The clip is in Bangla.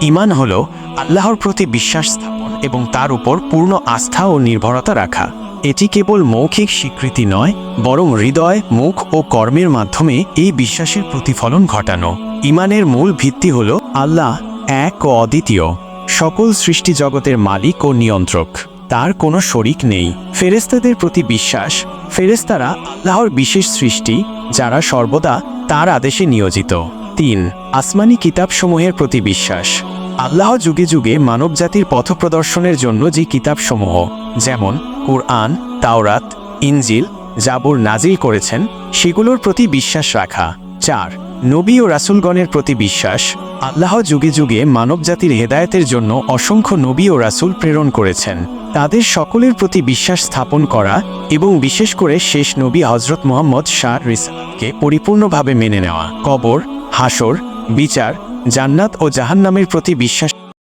ইমান হল আল্লাহর প্রতি বিশ্বাস স্থাপন এবং তার উপর পূর্ণ আস্থা ও নির্ভরতা রাখা। এটি কেবল মৌখিক স্বীকৃতি নয়, বরং হৃদয়, মুখ ও কর্মের মাধ্যমে এই বিশ্বাসের প্রতিফলন ঘটানো। ইমানের মূল ভিত্তি হল আল্লাহ এক ও অদ্বিতীয়। সকল সৃষ্টি জগতের মালিক ও নিয়ন্ত্রক। তার কোনো শরিক নেই। ফেরেস্তাদের প্রতি বিশ্বাস। ফেরেস্তারা আল্লাহর বিশেষ সৃষ্টি, যারা সর্বদা তার আদেশে নিয়োজিত। তিন, আসমানি কিতাবসমূহের প্রতি বিশ্বাস। আল্লাহ যুগে যুগে মানবজাতির পথপ্রদর্শনের জন্য যে কিতাবসমূহ, যেমন কুরআন, তাওরাত, ইনজিল, জাবুর নাজিল করেছেন, সেগুলোর প্রতি বিশ্বাস রাখা। চার, নবী ও রাসূলগণের প্রতি বিশ্বাস, আল্লাহ যুগে যুগে মানবজাতির হেদায়তের জন্য অসংখ্য নবী ও রাসূল প্রেরণ করেছেন। তাদের সকলের প্রতি বিশ্বাস স্থাপন করা এবং বিশেষ করে শেষ নবী হজরত মোহাম্মদ শাহ রিসালকে পরিপূর্ণভাবে মেনে নেওয়া। কবর হাসর বিচার জান্নাত ও জাহান্নামের প্রতি বিশ্বাস